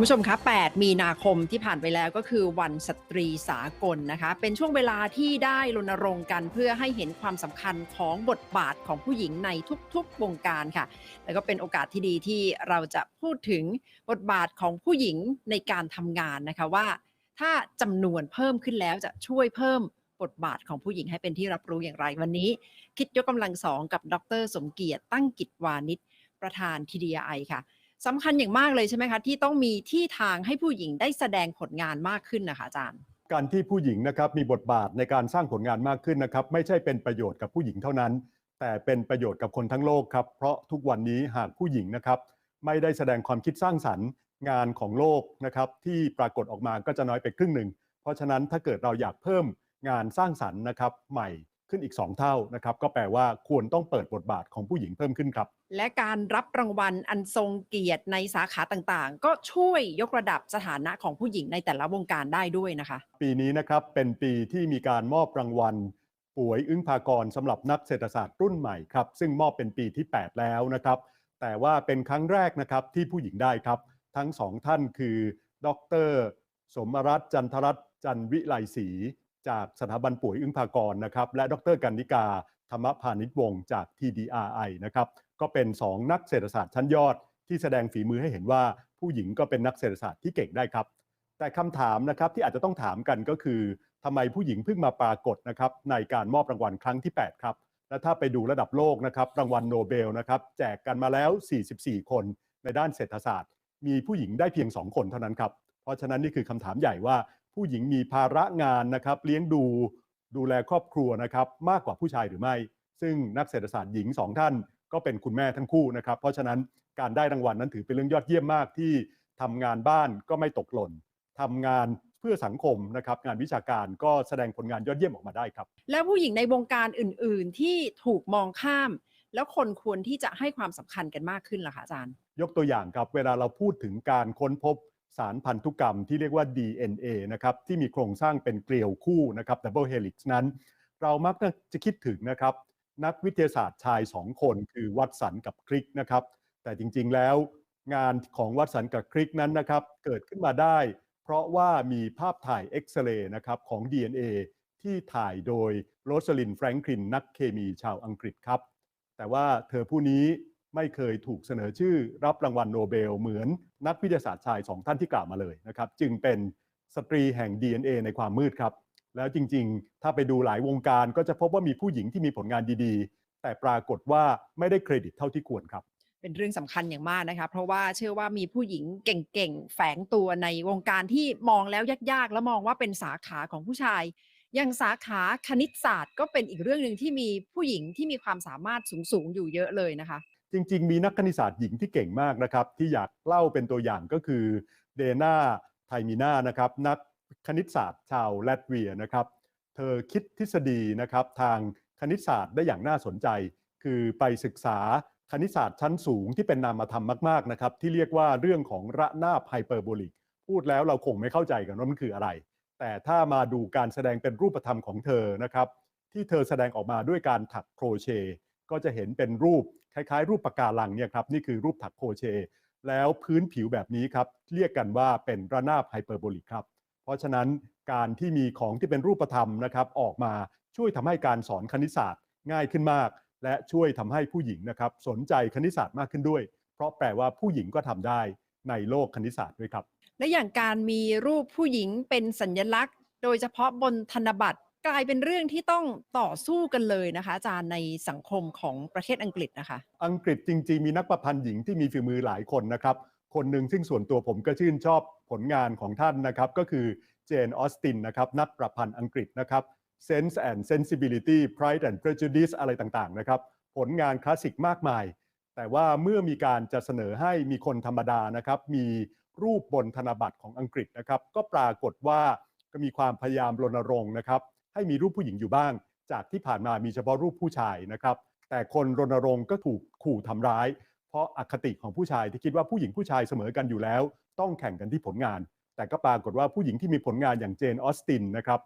คุณผู้ชมคะ 8 มีนาคมที่ผ่านไปแล้วก็คือวันสตรีสากลนะคะ เป็นช่วงเวลาที่ได้รณรงค์กันเพื่อให้เห็นความสำคัญของบทบาทของผู้หญิงในทุกๆวงการค่ะ แล้วก็เป็นโอกาสที่ดีที่เราจะพูดถึงบทบาทของผู้หญิงในการทำงานนะคะว่า ถ้าจำนวนเพิ่มขึ้นแล้วจะช่วยเพิ่มบทบาทของผู้หญิงให้เป็นที่รับรู้อย่างไร วันนี้ คิดยกกำลังสองกับดร สมเกียรติตั้งกิจวานิชประธาน TDI ค่ะ สำคัญอย่างมากเลยใช่ไหมคะ ที่ต้องมีที่ทางให้ผู้หญิงได้แสดงผลงานมากขึ้นนะคะอาจารย์ การที่ผู้หญิงนะครับมีบทบาทในการสร้างผลงานมากขึ้นนะครับ ไม่ใช่เป็นประโยชน์กับผู้หญิงเท่านั้น แต่เป็นประโยชน์กับคนทั้งโลกครับ เพราะทุกวันนี้หากผู้หญิงนะครับ ไม่ได้แสดงความคิดสร้างสรรค์ งานของโลกนะครับ ที่ปรากฏออกมาก็จะน้อยไปครึ่งหนึ่งเพราะฉะนั้นถ้าเกิดเราอยากเพิ่มงานสร้างสรรค์นะครับใหม่ ขึ้นอีก 2 เท่านะครับ ก็แปลว่าควรต้องเปิดบทบาทของผู้หญิงเพิ่มขึ้นครับ และการรับรางวัลอันทรงเกียรติในสาขาต่างๆ ก็ช่วยยกระดับสถานะของผู้หญิงในแต่ละวงการได้ด้วยนะคะ ปีนี้นะครับเป็นปีที่มีการมอบรางวัลป่วยอึ้งภากรสำหรับนักเศรษฐศาสตร์รุ่นใหม่ครับซึ่งมอบเป็นปีที่ 8 แล้วนะครับ แต่ว่าเป็นครั้งแรกนะครับที่ผู้หญิงได้ครับ ทั้งสองท่านคือ ดร สมรัตน์จันทรัตน์จันวิไลศรี จากสถาบันป่วยอึ้งภากรนะครับ และดรกันนิกาธรรมพานิชวงศ์จาก TDRI นะครับ ก็เป็น 2 นักเศรษฐศาสตร์ชั้นยอด ที่แสดงฝีมือให้เห็นว่าผู้หญิงก็เป็นนักเศรษฐศาสตร์ที่เก่งได้ครับ แต่คำถามนะครับที่อาจจะต้องถามกันก็คือทำไมผู้หญิงเพิ่งมาปรากฏนะครับในการมอบรางวัลครั้งที่ 8 ครับ และถ้าไปดูระดับโลกนะครับรางวัลโนเบลนะครับแจกกันมาแล้ว 44 คนในด้านเศรษฐศาสตร์ มีผู้หญิงได้เพียง 2 คนเท่านั้นครับ เพราะฉะนั้นนี่คือคำถามใหญ่ว่า ผู้หญิงมีภาระงานนะครับ เลี้ยงดูดูแลครอบครัวนะครับ มากกว่าผู้ชายหรือไม่ ซึ่งนักเศรษฐศาสตร์หญิงสองท่าน ก็เป็นคุณแม่ทั้งคู่นะครับ เพราะฉะนั้นการได้รางวัลนั้นถือเป็นเรื่องยอดเยี่ยมมากที่ทำงานบ้านก็ไม่ตกหล่นทำงานเพื่อสังคมนะครับ งานวิชาการก็แสดงผลงานยอดเยี่ยมออกมาได้ครับ แล้วผู้หญิงในวงการอื่น ๆ ที่ถูกมองข้าม แล้วคนควรที่จะให้ความสำคัญกันมากขึ้นล่ะคะอาจารย์ ยกตัวอย่างครับเวลาเราพูดถึงการค้นพบ สารพันธุกรรมที่เรียกว่า DNA นะครับที่มีโครงสร้างเป็นเกลียวคู่นะครับ double helix นั้น เรามักจะคิดถึงนะครับ นักวิทยาศาสตร์ชาย 2 คนคือวัตสันกับคริกนะครับ แต่จริงๆแล้วงานของวัตสันกับคริกนั้นนะครับเกิดขึ้นมาได้ เพราะว่ามีภาพถ่ายเอ็กซเรย์นะครับของ DNA ที่ถ่ายโดยโรสลินแฟรงคลินนักเคมีชาวอังกฤษครับ แต่ว่าเธอผู้นี้ ไม่เคยถูกเสนอชื่อรับรางวัลโนเบล เหมือนนักวิทยาศาสตร์ชายสองท่านที่กล่าวมาเลยนะครับ จึงเป็นสตรีแห่ง DNA ในความมืดครับ แล้วจริงๆ ถ้าไปดูหลายวงการก็จะพบว่ามีผู้หญิงที่มีผลงานดีๆ แต่ปรากฏว่าไม่ได้เครดิตเท่าที่ควรครับเป็นเรื่องสำคัญอย่างมากนะคะ เพราะว่าเชื่อว่ามีผู้หญิงเก่งๆ แฝงตัวในวงการที่มองแล้วยากๆ แล้วมองว่าเป็นสาขาของผู้ชาย อย่างสาขาคณิตศาสตร์ก็เป็นอีกเรื่องหนึ่งที่มีผู้หญิงที่มีความสามารถสูงๆ อยู่เยอะเลยนะคะ จริง ๆ มีนักคณิตศาสตร์หญิงที่เก่งมากนะครับ ที่อยากเล่าเป็นตัวอย่างก็คือเดนาไทมินานะครับนักคณิตศาสตร์ชาวลัตเวียนะครับ เธอคิดทฤษฎีนะครับทางคณิตศาสตร์ได้อย่างน่าสนใจ คือไปศึกษาคณิตศาสตร์ชั้นสูงที่เป็นนามธรรมมากๆนะครับที่เรียกว่าเรื่องของระนาบไฮเปอร์โบลิกพูดแล้วเราคงไม่เข้าใจกันว่ามันคืออะไร แต่ถ้ามาดูการแสดงเป็นรูปธรรมของเธอนะครับ ที่เธอแสดงออกมาด้วยการถักโครเชต์ ก็จะเห็นเป็นรูปคล้ายๆ รูปปะการังเนี่ยครับนี่คือรูปถักโคเช แล้วพื้นผิวแบบนี้ครับเรียกกันว่าเป็นระนาบไฮเปอร์โบลิกครับ เพราะฉะนั้นการที่มีของที่เป็นรูปธรรมนะครับออกมาช่วยทำให้การสอนคณิตศาสตร์ง่ายขึ้นมาก และช่วยทำให้ผู้หญิงนะครับสนใจคณิตศาสตร์มากขึ้นด้วย เพราะแปลว่าผู้หญิงก็ทำได้ในโลกคณิตศาสตร์ด้วยครับ และอย่างการมีรูปผู้หญิงเป็นสัญลักษณ์ โดยเฉพาะบนธนบัตร กลายเป็นเรื่องที่ต้องต่อสู้กันเลยนะคะ อาจารย์ในสังคมของประเทศอังกฤษนะคะ อังกฤษจริง ๆ มีนักประพันธ์หญิงที่มีฝีมือหลายคนนะครับ คนหนึ่งซึ่งส่วนตัวผมก็ชื่นชอบผลงานของท่านนะครับ ก็คือเจนออสตินนะครับ นักประพันธ์อังกฤษนะครับ Sense and Sensibility Pride and Prejudice อะไรต่างๆนะครับ ผลงานคลาสสิกมากมาย แต่ว่าเมื่อมีการจะเสนอให้มีคนธรรมดานะครับ มีรูปบนธนบัตรของอังกฤษนะครับ ก็ปรากฏว่าก็มีความพยายามรณรงค์นะครับ ให้มีรูปผู้หญิงอยู่บ้าง จากที่ผ่านมามีเฉพาะรูปผู้ชายนะครับ แต่คนรณรงค์ก็ถูกขู่ทำร้าย เพราะอคติของผู้ชายที่คิดว่าผู้หญิงผู้ชายเสมอกันอยู่แล้ว ต้องแข่งกันที่ผลงาน แต่ก็ปรากฏว่าผู้หญิงที่มีผลงานอย่างเจนออสตินนะครับ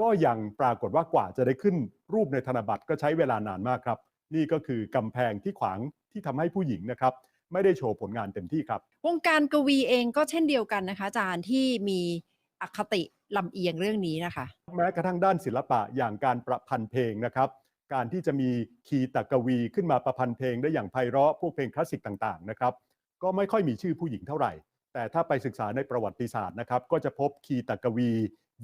ก็ยังปรากฏว่ากว่าจะได้ขึ้นรูปในธนบัตรก็ใช้เวลานานมากครับ นี่ก็คือกำแพงที่ขวางที่ทำให้ผู้หญิงนะครับ ไม่ได้โชว์ผลงานเต็มที่ครับ วงการกวีเองก็เช่นเดียวกันนะคะอาจารย์ที่มีอคติ ลำเอียงเรื่องนี้นะคะแม้กระทั่งด้านศิลปะอย่างการประพันธ์เพลงนะครับ การที่จะมีคีตกวีขึ้นมาประพันธ์เพลงได้อย่างไพเราะพวกเพลงคลาสสิกต่างๆนะครับก็ไม่ค่อยมีชื่อผู้หญิงเท่าไหร่ แต่ถ้าไปศึกษาในประวัติศาสตร์นะครับ ก็จะพบคีตกวี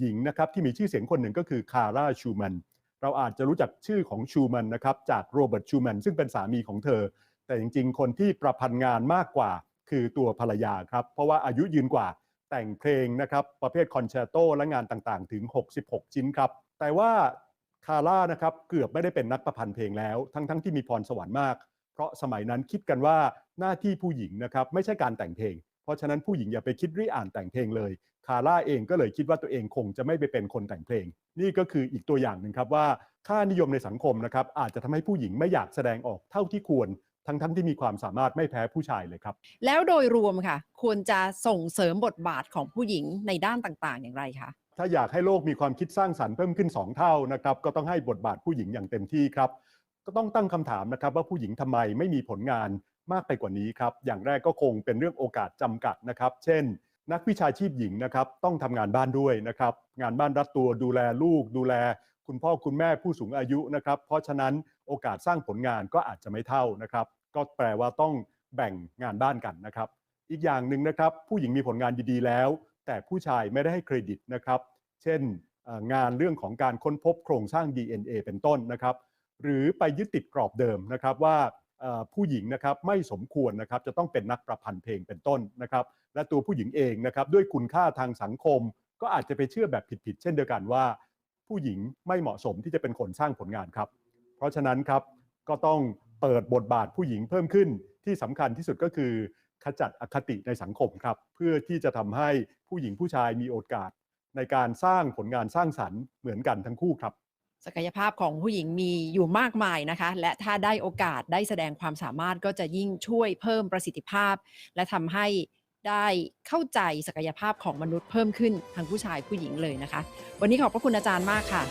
หญิงนะครับที่มีชื่อเสียงคนหนึ่งก็คือคาร่าชูแมนเราอาจจะรู้จักชื่อของชูแมนนะครับจากโรเบิร์ตชูแมนซึ่งเป็นสามีของเธอ แต่จริงๆ คนที่ประพันธ์งานมากกว่าคือตัวภรรยาครับ เพราะว่าอายุยืนกว่า แต่งเพลงนะครับประเภทคอนแชร์โตและงานต่างๆ ถึง 66 ชิ้นครับ แต่ว่าคาร่านะครับเกือบไม่ได้เป็นนักประพันธ์เพลงแล้ว ทั้งๆที่มีพรสวรรค์มาก เพราะสมัยนั้นคิดกันว่าหน้าที่ผู้หญิงนะครับไม่ใช่การแต่งเพลง เพราะฉะนั้นผู้หญิงอย่าไปคิดริอ่านแต่งเพลงเลย คาร่าเองก็เลยคิดว่าตัวเองคงจะไม่ไปเป็นคนแต่งเพลง นี่ก็คืออีกตัวอย่างหนึ่งครับว่าค่านิยมในสังคมนะครับอาจจะทำให้ผู้หญิงไม่อยากแสดงออกเท่าที่ควร ทั้งๆที่มีความสามารถไม่แพ้ผู้ชายเลยครับ แล้วโดยรวมค่ะ ควรจะส่งเสริมบทบาทของผู้หญิงในด้านต่างๆ อย่างไรคะถ้าอยากให้โลกมีความคิดสร้างสรรค์เพิ่มขึ้น 2 เท่านะครับก็ต้องให้บทบาทผู้หญิงอย่างเต็มที่ครับ ก็ต้องตั้งคำถามนะครับว่าผู้หญิงทำไมไม่มีผลงานมากไปกว่านี้ครับ อย่างแรกก็คงเป็นเรื่องโอกาสจำกัดนะครับ เช่น นักวิชาชีพหญิงนะครับต้องทำงานบ้านด้วยนะครับ งานบ้านรัดตัวดูแลลูก ดูแล คุณพ่อคุณแม่ผู้สูงอายุนะครับ เพราะฉะนั้น โอกาสสร้างผลงานก็อาจจะไม่เท่านะครับ ก็แปลว่าต้องแบ่งงานบ้านกันนะครับ อีกอย่างหนึ่งนะครับ ผู้หญิงมีผลงานดีๆแล้ว แต่ผู้ชายไม่ได้ให้เครดิตนะครับ เช่นงานเรื่องของการค้นพบโครงสร้าง DNA เป็นต้นนะครับ หรือไปยึดติดกรอบเดิมนะครับว่าผู้หญิงนะครับไม่สมควรนะครับจะต้องเป็นนักประพันธ์เพลงเป็นต้นนะครับ และตัวผู้หญิงเองนะครับด้วยคุณค่าทางสังคม ก็อาจจะไปเชื่อแบบผิดๆเช่นเดียวกันว่า ผู้หญิงไม่เหมาะสมที่จะเป็นคนสร้างผลงานครับ เพราะฉะนั้นครับก็ต้องเปิดบทบาทผู้หญิงเพิ่มขึ้นที่สำคัญที่สุดก็คือ ขจัดอคติในสังคมครับ เพื่อที่จะทำให้ผู้หญิงผู้ชายมีโอกาส ในการสร้างผลงานสร้างสรรค์เหมือนกันทั้งคู่ครับศักยภาพของผู้หญิงมีอยู่มากมายนะคะ และถ้าได้โอกาสได้แสดงความสามารถก็จะยิ่งช่วยเพิ่มประสิทธิภาพ และทำให้ได้เข้าใจศักยภาพของมนุษย์เพิ่มขึ้นทั้งผู้ชายผู้หญิงเลยนะคะ วันนี้ขอบพระคุณอาจารย์มากค่ะ